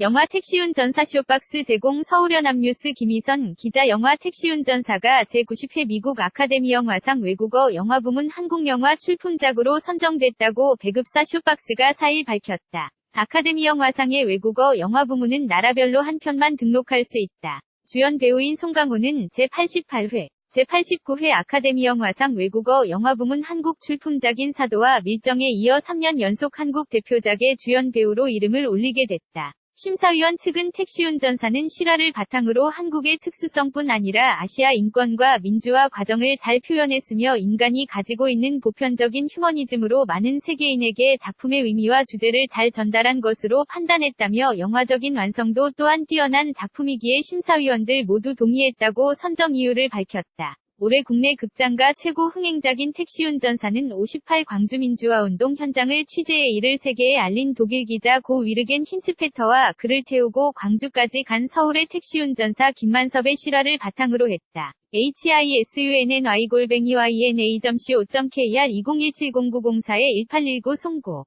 영화 택시운전 사 쇼박스 제공 서울연합뉴스 김희선 기자 영화 택시운전사가 제90회 미국 아카데미 영화상 외국어 영화 부문 한국영화 출품작으로 선정됐다고 배급사 쇼박스가 4일 밝혔다. 아카데미 영화상의 외국어 영화 부문은 나라별로 한 편만 등록할 수 있다. 주연 배우인 송강호는 제88회, 제89회 아카데미 영화상 외국어 영화 부문 한국 출품작인 사도와 밀정에 이어 3년 연속 한국 대표작의 주연 배우로 이름을 올리게 됐다. 심사위원 측은 택시운전사는 실화를 바탕으로 한국의 특수성뿐 아니라 아시아 인권과 민주화 과정을 잘 표현했으며 인간이 가지고 있는 보편적인 휴머니즘으로 많은 세계인에게 작품의 의미와 주제를 잘 전달한 것으로 판단했다며 영화적인 완성도 또한 뛰어난 작품이기에 심사위원들 모두 동의했다고 선정 이유를 밝혔다. 올해 국내 극장가 최고 흥행작인 택시운전사는 58 광주민주화운동 현장을 취재해 이를 세계에 알린 독일 기자 고 위르겐 힌츠페터와 그를 태우고 광주까지 간 서울의 택시운전사 김만섭의 실화를 바탕으로 했다. HISUNNY-YNA.co.kr 20170904-1819 송고